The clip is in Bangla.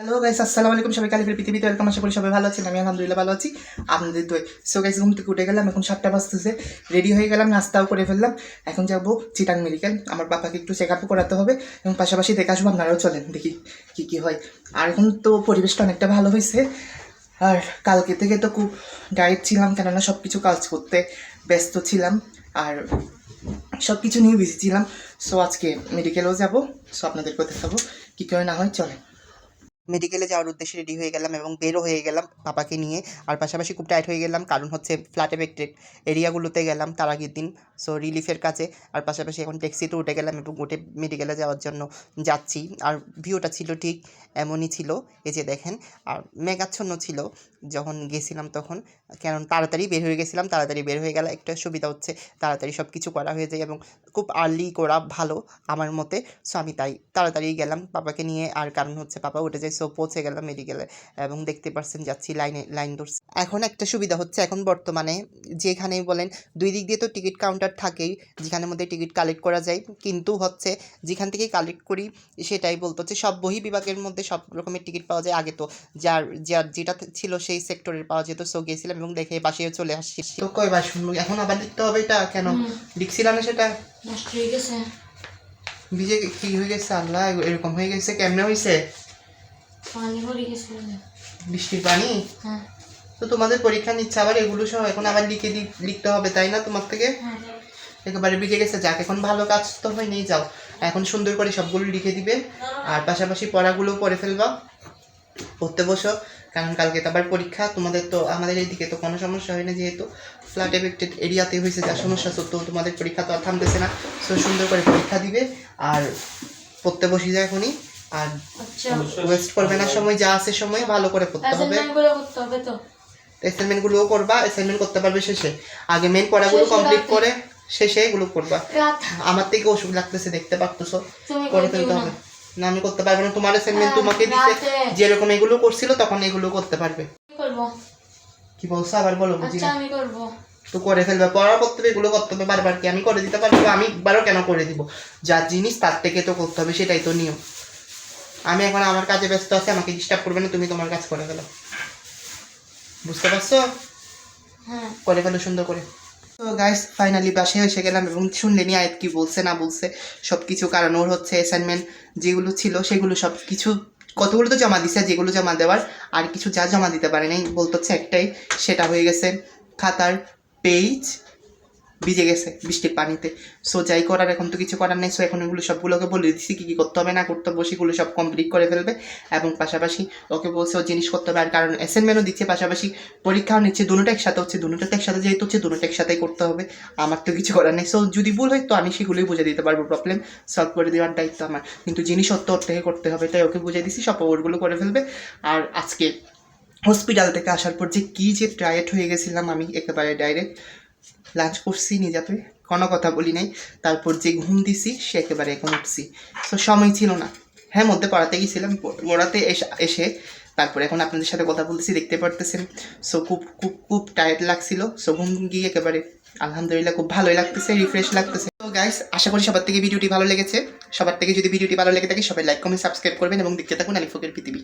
হ্যালো গাইস আসসালামু আলাইকুম। সবাই কালিফের পৃথিবীতে ওয়েলকাম আশা করি সবাই ভালো আছেন। আমি আলহামদুলিল্লাহ ভালো আছি। আপনাদের দই সো গাইস ঘুম থেকে উঠে গেলাম। এখন সাতটা বাজতেছে। রেডি হয়ে গেলাম, নাস্তাও করে ফেললাম। এখন যাব চিটাং মেডিকেল আমার বাবাকে একটু চেক আপও করাতে হবে এবং পাশাপাশি দেখে আসব, আপনারাও চলেন, দেখি কি কি হয়। আর এখন তো পরিবেশটা অনেকটা ভালো হয়েছে। আর কালকে থেকে তো খুব ডায়েট ছিলাম, কেননা সব কিছু কাজ করতে ব্যস্ত ছিলাম। আর সব কিছু নিয়ে বিজি ছিলাম। সো আজকে মেডিকেলেও যাব। সো আপনাদেরকেও দেখাবো কী করে না হয় চলে মেডিকেলে যাওয়ার উদ্দেশ্যে রেডি হয়ে গেলাম এবং বেরো হয়ে গেলাম পাপাকে নিয়ে। আর পাশাপাশি খুব টাইট হয়ে গেলাম, কারণ হচ্ছে ফ্ল্যাট এফেক্টেড এরিয়াগুলোতে গেলাম, তার আগের দিন। সো রিলিফের কাছে আর পাশাপাশি এখন ট্যাক্সিতে উঠে গেলাম এবং উঠে মেডিকেলে যাওয়ার জন্য যাচ্ছি। আর ভিউটা ছিল ঠিক এমনই ছিল, এই যে দেখেন। আর মেঘাচ্ছন্ন ছিল, যখন গেছিলাম তখন। কারণ তাড়াতাড়ি বের হয়ে গেছিলাম, তাড়াতাড়ি বের হয়ে গেলে একটা সুবিধা হচ্ছে। তাড়াতাড়ি সব কিছু করা হয়ে যায় এবং খুব আর্লি করা ভালো আমার মতে। সো আমি তাই তাড়াতাড়ি গেলাম পাপাকে নিয়ে। আর কারণ হচ্ছে পাপা উঠে যায় সো পৌঁছে গেলাম মেডিকেলে এবং দেখতে পারছেন যাচ্ছি লাইনে, লাইন ধরছি। এখন একটা সুবিধা হচ্ছে, এখন বর্তমানে যেখানেই বলেন, দুই দিক দিয়ে তো টিকিট কাউন্টার থাকেই যেখানের মধ্যে টিকিট কালেক্ট করা যায়। কিন্তু হচ্ছে যেখান থেকে কালেক্ট করি সেটাই বলতো হচ্ছে সব বহি বিভাগের মধ্যে সব রকমের টিকিট পাওয়া যায়। আগে তো যার যার যেটা ছিল সেই সেক্টরের পাওয়া যেত। সো গেছিলাম এবং দেখে বাসেও চলে আসছি। তো কয়বার শুনব এখন আবার লিখতে হবে এটা কেন? লিখছিলাম না সেটা? নষ্ট হয়ে গেছে। ভিজে কি হয়ে গেছে? আল্লাহ এরকম হয়ে গেছে? কেমনে হয়েছে পানি ভরে গেছে বৃষ্টির পানি? হ্যাঁ। তো তোমাদের পরীক্ষা নিচ্ছে আবার এগুলো সব এখন আবার লিখে দি লিখতে হবে তাই না তোমার থেকে? হ্যাঁ। একেবারে ভিজে গেছে যাক এখন ভালো কাজ তো হয় নেই যাও। এখন সুন্দর করে সবগুলো লিখে দিবে আর পাশাপাশি পড়াগুলো পড়ে ফেলবা। পড়তে বসো কারণ কালকে তো আবার পরীক্ষা তোমাদের তো আমাদের এইদিকে তো কোনো সমস্যা হয় না যেহেতু। ফ্ল্যাট এফেক্টেড এরিয়াতে হয়েছে যা সমস্যা সত্ত্বেও তোমাদের পরীক্ষা তো আর থামতেছে না। সো সুন্দর করে পরীক্ষা দিবে আর পড়তে বসে যায় এখনই। আর আচ্ছা। ওয়েস্ট করবে না সময় যা আছে সময় ভালো করে পড়তে হবে। অ্যাসাইনমেন্টগুলো করতে হবে তো? অ্যাসাইনমেন্ট গুলোও করবা অ্যাসাইনমেন্ট করতে পারবে শেষে। আগে মেন পড়াগুলো কমপ্লিট করে শেষে এগুলো করবা। আমার থেকে ওষুধ লাগতেছে দেখতে পারতেছো। করে ফেলতে হবে। না আমি করতে পারব না। তোমার অ্যাসাইনমেন্ট তোমাকে দিতে যেরকম এগুলো করছিল তখন এগুলো করতে পারবে। কি বলছো? আবার বলো বুঝি আচ্ছা আমি করব। তো করে ফেলবে। পড়া করতে হবে এগুলো করতে হবে বারবার কি আমি করে দিতে পারব? আমি একবারও কেন করে দিব? যার জিনিস তার থেকে তো করতে হবে সেটাই তো নিয়ম। আমি এখন আমার কাজে ব্যস্ত আছি আমাকে ডিস্টার্ব করবে না তুমি তোমার কাজ করে ফেলো। বুঝতে পারছ? হ্যাঁ। করে ফেলো সুন্দর করে। তো গাইস ফাইনালি বাসায় এসে গেলাম এবং শুনলেনি আয়াত কি বলছে, না বলছে সব কিছু কারণ ওর হচ্ছে অ্যাসাইনমেন্ট যেগুলো ছিল সেগুলো সব কিছু কতগুলো তো জমা দিছে, যেগুলো জমা দেওয়ার আর কিছু যা জমা দিতে পারে নাই বলতে হচ্ছে একটাই, সেটা হয়ে গেছে খাতার পেজ ভিজে গেছে বৃষ্টির পানিতে। সো যাই করার, এখন তো কিছু করার নেই। সো এখন এগুলো সবগুলোকে বলে দিচ্ছি, কী কী করতে হবে, না করতে হবে, সেগুলো সব কমপ্লিট করে ফেলবে। এবং পাশাপাশি ওকে বলছে ও জিনিস করতে হবে, আর কারণ অ্যাসাইনমেন্টও দিচ্ছে, পাশাপাশি পরীক্ষাও নিচ্ছে, দুটোটা একসাথে হচ্ছে, দুটোটা একসাথে যেহেতু হচ্ছে, দুটোটা একসাথেই করতে হবে। আমার তো কিছু করার নেই। সো যদি ভুল হয়, তো আমি সেগুলোই বুঝে দিতে পারব প্রবলেম সলভ করে দেওয়ার দায়িত্ব আমার। কিন্তু জিনিসপত্র ওর থেকে করতে হবে, তাই ওকে বুঝে দিছি সব ওরগুলো করে ফেলবে। আর আজকে হসপিটাল থেকে আসার পর যে কী যে টায়ার্ড হয়ে গেছিলাম আমি একেবারে ডাইরেক্ট লাঞ্চ করছি, নিজাতে কোনো কথা বলি নাই। তারপর যে ঘুম দিছি, সে একেবারে এখন উঠছি। তো সময় ছিল না। হ্যাঁ মধ্যে পড়াতে গেছিলাম পড়াতে এসে- তারপরে এখন আপনাদের সাথে কথা বলতেছি, দেখতে পারতেছেন। সো খুব খুব খুব টায়ার্ড লাগছিল। সো ঘুম গিয়ে একেবারে আলহামদুলিল্লাহ খুব ভালোই লাগতেছে রিফ্রেশ লাগতেছে। তো গাইস আশা করি সবার থেকে ভিডিওটি ভালো লেগেছে। সবার থেকে যদি ভিডিওটি ভালো লেগে থাকে, সবাই লাইক কমেন্ট সাবস্ক্রাইব করবেন এবং দেখতে থাকুন আলিফকের পৃথিবী।